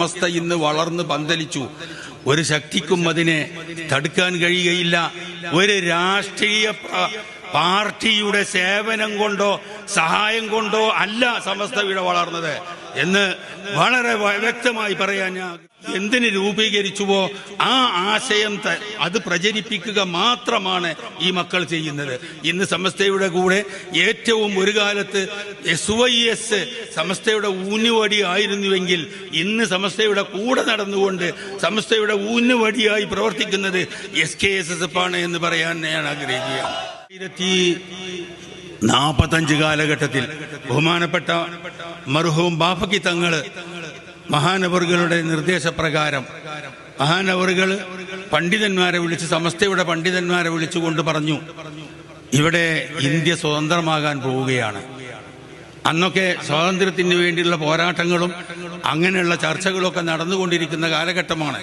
സമസ്ത ഇന്ന് വളർന്ന് പന്തലിച്ചു. ഒരു ശക്തിക്കും അതിനെ തടുക്കാൻ കഴിയുകയില്ല. ഒരു രാഷ്ട്രീയ പാർട്ടിയുടെ സേവനം കൊണ്ടോ സഹായം കൊണ്ടോ അല്ല സമസ്ത ഇവിടെ വളർന്നത്. എന്ന് വളരെ വ്യക്തമായി പറയാൻ ഞാൻ എന്തിന് രൂപീകരിച്ചുവോ ആ ആശയം അത് പ്രചരിപ്പിക്കുക മാത്രമാണ് ഈ മക്കൾ ചെയ്യുന്നത്. ഇന്ന് സമസ്തയുടെ കൂടെ ഏറ്റവും ഒരു കാലത്ത് എസ് വൈ എസ് സമസ്തയുടെ ഊന്നുവടി ആയിരുന്നുവെങ്കിൽ ഇന്ന് സമസ്തയുടെ കൂടെ നടന്നുകൊണ്ട് സമസ്തയുടെ ഊന്നുവടിയായി പ്രവർത്തിക്കുന്നത് S K S S F ആണ് എന്ന് പറയാൻ ഞാൻ ആഗ്രഹിക്കുക ആയിരത്തി നാൽപ്പത്തഞ്ച് കാലഘട്ടത്തിൽ ബഹുമാനപ്പെട്ട മർഹൂം ബാഫക്കി തങ്ങൾ മഹാനവറുകളുടെ നിർദ്ദേശപ്രകാരം മഹാനവറുകൾ പണ്ഡിതന്മാരെ വിളിച്ച് സമസ്തയുടെ പണ്ഡിതന്മാരെ വിളിച്ചുകൊണ്ട് പറഞ്ഞു ഇവിടെ ഇന്ത്യ സ്വതന്ത്രമാകാൻ പോവുകയാണ്. അന്നൊക്കെ സ്വാതന്ത്ര്യത്തിന് വേണ്ടിയുള്ള പോരാട്ടങ്ങളും അങ്ങനെയുള്ള ചർച്ചകളൊക്കെ നടന്നുകൊണ്ടിരിക്കുന്ന കാലഘട്ടമാണ്.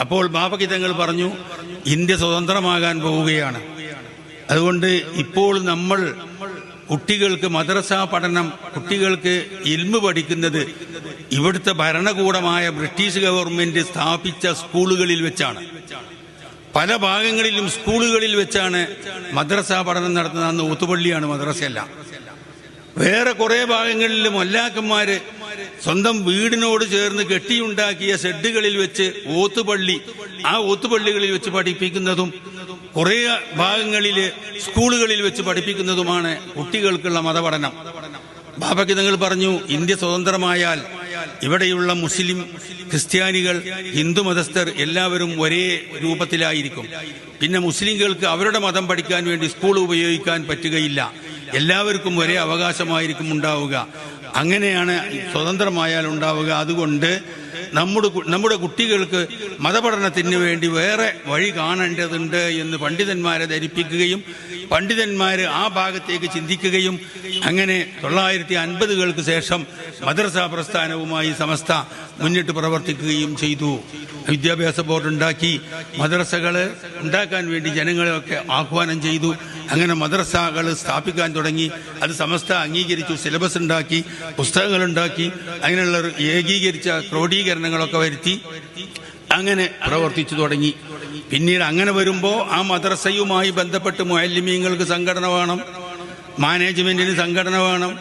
അപ്പോൾ ബാബകിതങ്ങൾ പറഞ്ഞു ഇന്ത്യ സ്വതന്ത്രമാകാൻ പോവുകയാണ്. അതുകൊണ്ട് ഇപ്പോൾ നമ്മൾ കുട്ടികൾക്ക് മദ്രസ പഠനം കുട്ടികൾക്ക് ഇൽമ് പഠിക്കുന്നത് ഇവിടുത്തെ ഭരണകൂടമായ ബ്രിട്ടീഷ് ഗവൺമെന്റ് സ്ഥാപിച്ച സ്കൂളുകളിൽ വെച്ചാണ്. പല ഭാഗങ്ങളിലും സ്കൂളുകളിൽ വെച്ചാണ് മദ്രസ പഠനം നടത്തുന്നത്. അന്ന് ഊത്തുപള്ളിയാണ് മദ്രസയല്ല. വേറെ കുറെ ഭാഗങ്ങളിലും മൊല്ലാക്കന്മാര് സ്വന്തം വീടിനോട് ചേർന്ന് കെട്ടിയുണ്ടാക്കിയ ഷെഡുകളിൽ വെച്ച് ഓത്തുപള്ളി ആ ഓത്തുപള്ളികളിൽ വെച്ച് പഠിപ്പിക്കുന്നതും കുറെ ഭാഗങ്ങളിൽ സ്കൂളുകളിൽ വെച്ച് പഠിപ്പിക്കുന്നതുമാണ് കുട്ടികൾക്കുള്ള മതപഠനം. ബാബയ്ക്ക് നിങ്ങൾ പറഞ്ഞു ഇന്ത്യ സ്വതന്ത്രമായാൽ ഇവിടെയുള്ള മുസ്ലിം ക്രിസ്ത്യാനികൾ ഹിന്ദു മതസ്ഥർ എല്ലാവരും ഒരേ രൂപത്തിലായിരിക്കും. പിന്നെ മുസ്ലിംകൾക്ക് അവരുടെ മതം പഠിക്കാൻ വേണ്ടി സ്കൂൾ ഉപയോഗിക്കാൻ പറ്റുകയില്ല. എല്ലാവർക്കും ഒരേ അവകാശമായിരിക്കും ഉണ്ടാവുക. അങ്ങനെയാണ് സ്വതന്ത്രമായാൽ ഉണ്ടാവുക അതുകൊണ്ട് നമ്മുടെ നമ്മുടെ കുട്ടികൾക്ക് മതപഠനത്തിന് വേണ്ടി വേറെ വഴി കാണേണ്ടതുണ്ട് എന്ന് പണ്ഡിതന്മാരെ ധരിപ്പിക്കുകയും പണ്ഡിതന്മാർ ആ ഭാഗത്തേക്ക് ചിന്തിക്കുകയും അങ്ങനെ തൊള്ളായിരത്തി അൻപതുകൾക്ക് ശേഷം മദ്രസ പ്രസ്ഥാനവുമായി സമസ്ത മുന്നിട്ട് പ്രവർത്തിക്കുകയും ചെയ്തു. വിദ്യാഭ്യാസ ബോർഡ് ഉണ്ടാക്കി മദ്രസകൾ ഉണ്ടാക്കാൻ വേണ്ടി ജനങ്ങളെയൊക്കെ ആഹ്വാനം ചെയ്തു. അങ്ങനെ മദ്രസകൾ സ്ഥാപിക്കാൻ തുടങ്ങി. അത് സമസ്ത അംഗീകരിച്ചു. സിലബസ് ഉണ്ടാക്കി. പുസ്തകങ്ങൾ ഉണ്ടാക്കി. അങ്ങനെയുള്ള ഏകീകരിച്ച ക്രോഡീകരണങ്ങളൊക്കെ വരുത്തി. അങ്ങനെ പ്രവർത്തിച്ചു തുടങ്ങി. പിന്നീട് അങ്ങനെ വരുമ്പോൾ ആ മദ്രസയുമായി ബന്ധപ്പെട്ട് മുഅല്ലിമീങ്ങൾക്ക് സംഘടന വേണം മാനേജ്മെന്റിന് സംഘടന വേണം.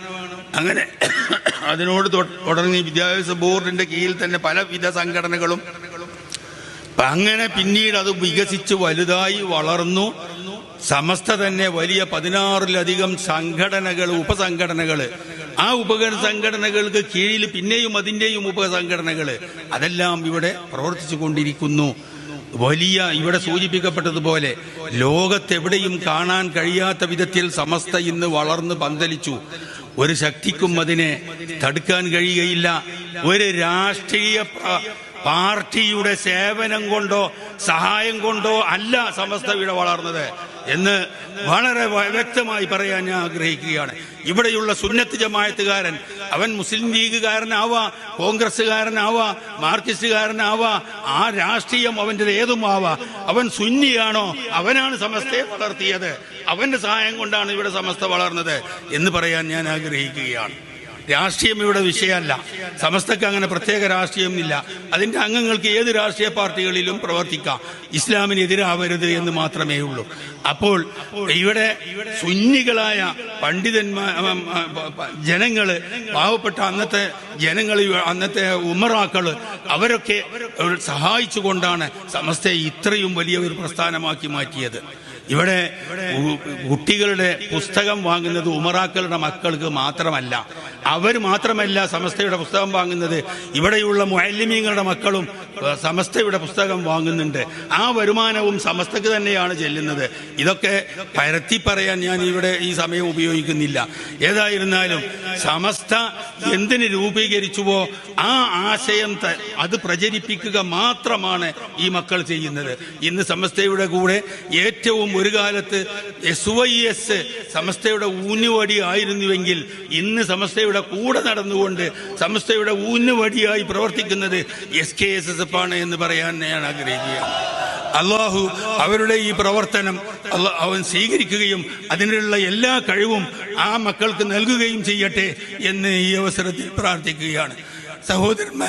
അങ്ങനെ അതിനോട് തുടർന്ന് വിദ്യാഭ്യാസ ബോർഡിന്റെ കീഴിൽ തന്നെ പലവിധ സംഘടനകളും. അങ്ങനെ പിന്നീട് അത് വികസിച്ച് വലുതായി വളർന്നു. സമസ്ത തന്നെ വലിയ പതിനാറിലധികം സംഘടനകൾ ഉപസംഘടനകൾ ആ ഉപകരണ സംഘടനകൾക്ക് കീഴിൽ പിന്നെയും അതിന്റെയും ഉപസംഘടനകൾ അതെല്ലാം ഇവിടെ പ്രവർത്തിച്ചു കൊണ്ടിരിക്കുന്നു. വലിയ ഇവിടെ സൂചിപ്പിക്കപ്പെട്ടതുപോലെ ലോകത്തെവിടെയും കാണാൻ കഴിയാത്ത വിധത്തിൽ സമസ്ത ഇന്ന് വളർന്ന് പന്തലിച്ചു. ഒരു ശക്തിക്കും അതിനെ തടുക്കാൻ കഴിയുകയില്ല. ഒരു രാഷ്ട്രീയ പാർട്ടിയുടെ സേവനം കൊണ്ടോ സഹായം കൊണ്ടോ അല്ല സമസ്ത ഇവിടെ വളർന്നത്. എന്ന് വളരെ വ്യക്തമായി പറയാൻ ഞാൻ ആഗ്രഹിക്കുകയാണ്. ഇവിടെയുള്ള സുന്നത്ത് ജമായത്തുകാരൻ അവൻ മുസ്ലിം ലീഗുകാരനാവാ കോൺഗ്രസ്സുകാരനാവാ മാർക്സിസ്റ്റുകാരനാവാ ആ രാഷ്ട്രീയം അവന്റെ ഏതുമാവാ? അവൻ സുന്നിയാണോ? അവനാണ് സമസ്തയെ വളർത്തിയത്. അവന്റെ സഹായം കൊണ്ടാണ് ഇവിടെ സമസ്ത വളർന്നത് എന്ന് പറയാൻ ഞാൻ ആഗ്രഹിക്കുകയാണ്. രാഷ്ട്രീയം ഇവിടെ വിഷയമല്ല. സമസ്തക്ക് അങ്ങനെ പ്രത്യേക രാഷ്ട്രീയമില്ല. അതിന്റെ അംഗങ്ങൾക്ക് ഏത് രാഷ്ട്രീയ പാർട്ടികളിലും പ്രവർത്തിക്കാം. ഇസ്ലാമിനെതിരാവരുത് എന്ന് മാത്രമേ ഉള്ളൂ. അപ്പോൾ ഇവിടെ സുന്നികളായ പണ്ഡിതന്മാ ജനങ്ങൾ പാവപ്പെട്ട അന്നത്തെ ജനങ്ങൾ അന്നത്തെ ഉമറാക്കൾ അവരൊക്കെ സഹായിച്ചുകൊണ്ടാണ് സമസ്തയെ ഇത്രയും വലിയ ഒരു പ്രസ്ഥാനമാക്കി മാറ്റിയത്. ഇവിടെ കുട്ടികളുടെ പുസ്തകം വാങ്ങുന്നത് ഉമറാക്കളുടെ മക്കൾക്ക് മാത്രമല്ല. അവർ മാത്രമല്ല സമസ്തയുടെ പുസ്തകം വാങ്ങുന്നത്. ഇവിടെയുള്ള മുഅല്ലിമീങ്ങളുടെ മക്കളും സമസ്തയുടെ പുസ്തകം വാങ്ങുന്നുണ്ട്. ആ വരുമാനവും സമസ്തക്ക് തന്നെയാണ് ചെല്ലുന്നത്. ഇതൊക്കെ പരത്തി പറയാൻ ഞാൻ ഇവിടെ ഈ സമയം ഉപയോഗിക്കുന്നില്ല. ഏതായിരുന്നാലും സമസ്ത എന്തിന് രൂപീകരിച്ചുവോ ആ ആശയം അത് പ്രചരിപ്പിക്കുക മാത്രമാണ് ഈ മക്കൾ ചെയ്യുന്നത്. ഇന്ന് സമസ്തയുടെ കൂടെ ഏറ്റവും ഒരു കാലത്ത് എസ് വൈ എസ് സമസ്തയുടെ ഊന്നുവടി ആയിരുന്നുവെങ്കിൽ ഇന്ന് സമസ്തയുടെ കൂടെ നടന്നുകൊണ്ട് സമസ്തയുടെ ഊന്നുവടിയായി പ്രവർത്തിക്കുന്നത് S K S S F ആണ് എന്ന് പറയാൻ ഞാൻ ആഗ്രഹിക്കുക അള്ളാഹു അവരുടെ ഈ പ്രവർത്തനം അവൻ സ്വീകരിക്കുകയും അതിനുള്ള എല്ലാ കഴിവും ആ മക്കൾക്ക് നൽകുകയും ചെയ്യട്ടെ എന്ന് ഈ അവസരത്തിൽ പ്രാർത്ഥിക്കുകയാണ്. സഹോദരന്മാർ